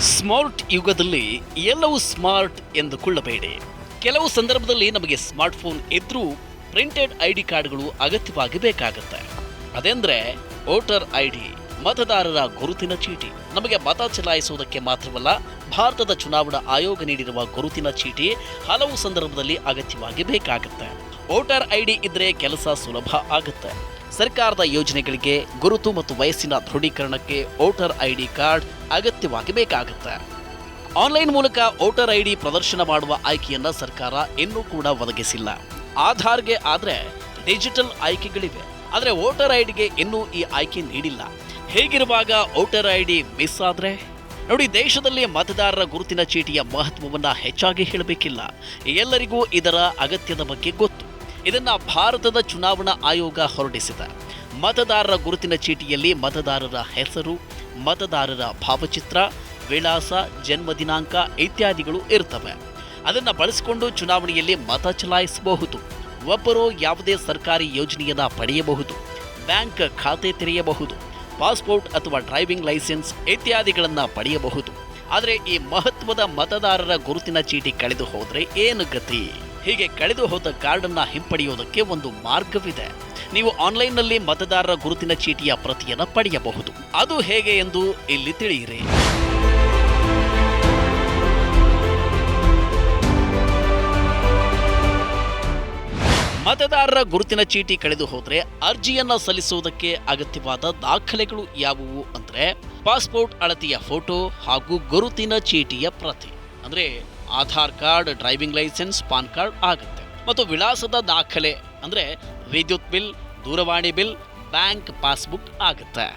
Smart ಯುಗದಲ್ಲಿ ಎಲ್ಲವೂ smart ಎಂದುಕೊಳ್ಳಬೇಡಿ. ಕೆಲವು ಸಂದರ್ಭದಲ್ಲಿ ನಮಗೆ ಸ್ಮಾರ್ಟ್ಫೋನ್ ಇದ್ರೂ ಪ್ರಿಂಟೆಡ್ ಐ ಡಿ ಕಾರ್ಡ್ಗಳು ಅಗತ್ಯವಾಗಿ ಬೇಕಾಗುತ್ತೆ. ಅದೆಂದ್ರೆ ವೋಟರ್ ಐ ಡಿ ಮತದಾರರ ಗುರುತಿನ ಚೀಟಿ. ನಮಗೆ ಮತ ಚಲಾಯಿಸುವುದಕ್ಕೆ ಮಾತ್ರವಲ್ಲ, ಭಾರತದ ಚುನಾವಣಾ ಆಯೋಗ ನೀಡಿರುವ ಗುರುತಿನ ಚೀಟಿ ಹಲವು ಸಂದರ್ಭದಲ್ಲಿ ಅಗತ್ಯವಾಗಿ ಬೇಕಾಗುತ್ತೆ. ವೋಟರ್ ಐ ಡಿ ಇದ್ರೆ ಕೆಲಸ ಸುಲಭ ಆಗುತ್ತೆ. ಸರ್ಕಾರದ ಯೋಜನೆಗಳಿಗೆ ಗುರುತು ಮತ್ತು ವಯಸ್ಸಿನ ದೃಢೀಕರಣಕ್ಕೆ ವೋಟರ್ ಐಡಿ ಕಾರ್ಡ್ ಅಗತ್ಯವಾಗಿ ಬೇಕಾಗುತ್ತೆ. ಆನ್ಲೈನ್ ಮೂಲಕ ವೋಟರ್ ಐಡಿ ಪ್ರದರ್ಶನ ಮಾಡುವ ಆಯ್ಕೆಯನ್ನ ಸರ್ಕಾರ ಇನ್ನೂ ಕೂಡ ಒದಗಿಸಿಲ್ಲ. ಆಧಾರ್ಗೆ ಆದರೆ ಡಿಜಿಟಲ್ ಆಯ್ಕೆಗಳಿವೆ. ಆದರೆ ವೋಟರ್ ಐಡಿಗೆ ಡಿಗೆ ಇನ್ನೂ ಈ ಆಯ್ಕೆ ನೀಡಿಲ್ಲ. ಹೇಗಿರುವಾಗ ವೋಟರ್ ಐಡಿ ಮಿಸ್ ಆದ್ರೆ? ನೋಡಿ, ದೇಶದಲ್ಲಿ ಮತದಾರರ ಗುರುತಿನ ಚೀಟಿಯ ಮಹತ್ವವನ್ನು ಹೆಚ್ಚಾಗಿ ಹೇಳಬೇಕಿಲ್ಲ. ಎಲ್ಲರಿಗೂ ಇದರ ಅಗತ್ಯದ ಬಗ್ಗೆ ಗೊತ್ತು. ಇದನ್ನ ಭಾರತದ ಚುನಾವಣಾ ಆಯೋಗ ಹೊರಡಿಸಿದೆ. ಮತದಾರರ ಗುರುತಿನ ಚೀಟಿಯಲ್ಲಿ ಮತದಾರರ ಹೆಸರು, ಮತದಾರರ ಭಾವಚಿತ್ರ, ವಿಳಾಸ, ಜನ್ಮ ದಿನಾಂಕ ಇತ್ಯಾದಿಗಳು ಇರ್ತವೆ. ಅದನ್ನು ಬಳಸಿಕೊಂಡು ಚುನಾವಣೆಯಲ್ಲಿ ಮತ ಚಲಾಯಿಸಬಹುದು. ಒಬ್ಬರು ಯಾವುದೇ ಸರ್ಕಾರಿ ಯೋಜನೆಯನ್ನು ಪಡೆಯಬಹುದು. ಬ್ಯಾಂಕ್ ಖಾತೆ ತೆರೆಯಬಹುದು. ಪಾಸ್ಪೋರ್ಟ್ ಅಥವಾ ಡ್ರೈವಿಂಗ್ ಲೈಸೆನ್ಸ್ ಇತ್ಯಾದಿಗಳನ್ನು ಪಡೆಯಬಹುದು. ಆದರೆ ಈ ಮಹತ್ವದ ಮತದಾರರ ಗುರುತಿನ ಚೀಟಿ ಕಳೆದು ಹೋದರೆ ಏನು ಗತಿ? ಹೀಗೆ ಕಳೆದು ಹೋದ ಕಾರ್ಡನ್ನು ಹಿಂಪಡೆಯುವುದಕ್ಕೆ ಒಂದು ಮಾರ್ಗವಿದೆ. ನೀವು ಆನ್ಲೈನ್ನಲ್ಲಿ ಮತದಾರರ ಗುರುತಿನ ಚೀಟಿಯ ಪ್ರತಿಯನ್ನು ಪಡೆಯಬಹುದು. ಅದು ಹೇಗೆ ಎಂದು ಇಲ್ಲಿ ತಿಳಿಯಿರಿ. ಮತದಾರರ ಗುರುತಿನ ಚೀಟಿ ಕಳೆದು ಹೋದರೆ ಅರ್ಜಿಯನ್ನ ಸಲ್ಲಿಸುವುದಕ್ಕೆ ಅಗತ್ಯವಾದ ದಾಖಲೆಗಳು ಯಾವುವು ಅಂದರೆ ಪಾಸ್ಪೋರ್ಟ್ ಅಳತೆಯ ಫೋಟೋ ಹಾಗೂ ಗುರುತಿನ ಚೀಟಿಯ ಪ್ರತಿ. ಅಂದ್ರೆ Aadhaar card, driving licence, PAN card ಆಗುತ್ತೆ. ಮತ್ತು ವಿಳಾಸದ ದಾಖಲೆ ಅಂದರೆ ವಿದ್ಯುತ್ ಬಿಲ್, ದೂರವಾಣಿ ಬಿಲ್, ಬ್ಯಾಂಕ್ ಪಾಸ್ಬುಕ್ ಆಗುತ್ತೆ.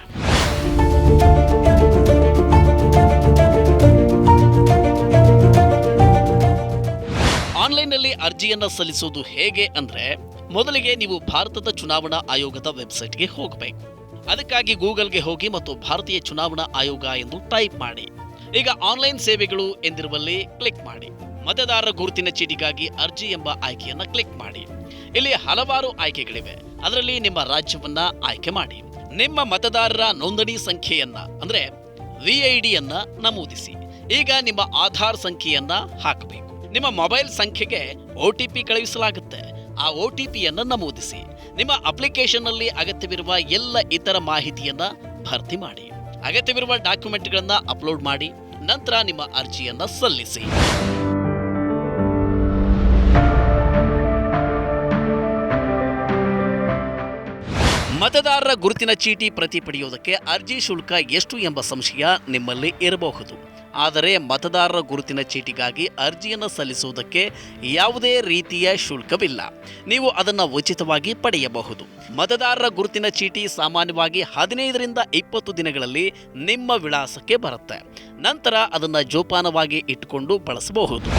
ಆನ್ಲೈನ್ನಲ್ಲಿ ಅರ್ಜಿಯನ್ನು ಸಲ್ಲಿಸುವುದು ಹೇಗೆ ಅಂದರೆ ಮೊದಲಿಗೆ ನೀವು ಭಾರತದ ಚುನಾವಣಾ ಆಯೋಗದ ವೆಬ್ಸೈಟ್ಗೆ ಹೋಗಬೇಕು. ಅದಕ್ಕಾಗಿ ಗೂಗಲ್ಗೆ ಹೋಗಿ ಮತ್ತು ಭಾರತೀಯ ಚುನಾವಣಾ ಆಯೋಗ ಎಂದು ಟೈಪ್ ಮಾಡಿ. ಈಗ ಆನ್ಲೈನ್ ಸೇವೆಗಳು ಎಂದಿರುವಲ್ಲಿ ಕ್ಲಿಕ್ ಮಾಡಿ. ಮತದಾರರ ಗುರುತಿನ ಚೀಟಿಗಾಗಿ ಅರ್ಜಿ ಎಂಬ ಆಯ್ಕೆಯನ್ನು ಕ್ಲಿಕ್ ಮಾಡಿ. ಇಲ್ಲಿ ಹಲವಾರು ಆಯ್ಕೆಗಳಿವೆ. ಅದರಲ್ಲಿ ನಿಮ್ಮ ರಾಜ್ಯವನ್ನ ಆಯ್ಕೆ ಮಾಡಿ. ನಿಮ್ಮ ಮತದಾರರ ನೋಂದಣಿ ಸಂಖ್ಯೆಯನ್ನ, ಅಂದ್ರೆ ವಿ ಐ ಡಿಯನ್ನ ನಮೂದಿಸಿ. ಈಗ ನಿಮ್ಮ ಆಧಾರ್ ಸಂಖ್ಯೆಯನ್ನ ಹಾಕಬೇಕು. ನಿಮ್ಮ ಮೊಬೈಲ್ ಸಂಖ್ಯೆಗೆ ಒ ಟಿ ಪಿ ಕಳುಹಿಸಲಾಗುತ್ತೆ. ಆ ಒ ಟಿ ಪಿಯನ್ನು ನಮೂದಿಸಿ. ನಿಮ್ಮ ಅಪ್ಲಿಕೇಶನ್ನಲ್ಲಿ ಅಗತ್ಯವಿರುವ ಎಲ್ಲ ಇತರ ಮಾಹಿತಿಯನ್ನ ಭರ್ತಿ ಮಾಡಿ. ಅಗತ್ಯವಿರುವ ಡಾಕ್ಯುಮೆಂಟ್ಗಳನ್ನು ಅಪ್ಲೋಡ್ ಮಾಡಿ ನಂತರ ನಿಮ್ಮ ಅರ್ಜಿಯನ್ನು ಸಲ್ಲಿಸಿ. ಮತದಾರರ ಗುರುತಿನ ಚೀಟಿ ಪ್ರತಿ ಪಡೆಯುವುದಕ್ಕೆ ಅರ್ಜಿ ಶುಲ್ಕ ಎಷ್ಟು ಎಂಬ ಸಂಶಯ ನಿಮ್ಮಲ್ಲಿ ಇರಬಹುದು. ಆದರೆ ಮತದಾರರ ಗುರುತಿನ ಚೀಟಿಗಾಗಿ ಅರ್ಜಿಯನ್ನು ಸಲ್ಲಿಸುವುದಕ್ಕೆ ಯಾವುದೇ ರೀತಿಯ ಶುಲ್ಕವಿಲ್ಲ. ನೀವು ಅದನ್ನು ಉಚಿತವಾಗಿ ಪಡೆಯಬಹುದು. ಮತದಾರರ ಗುರುತಿನ ಚೀಟಿ ಸಾಮಾನ್ಯವಾಗಿ ಹದಿನೈದರಿಂದ ಇಪ್ಪತ್ತು ದಿನಗಳಲ್ಲಿ ನಿಮ್ಮ ವಿಳಾಸಕ್ಕೆ ಬರುತ್ತೆ. ನಂತರ ಅದನ್ನು ಜೋಪಾನವಾಗಿ ಇಟ್ಟುಕೊಂಡು ಬಳಸಬಹುದು.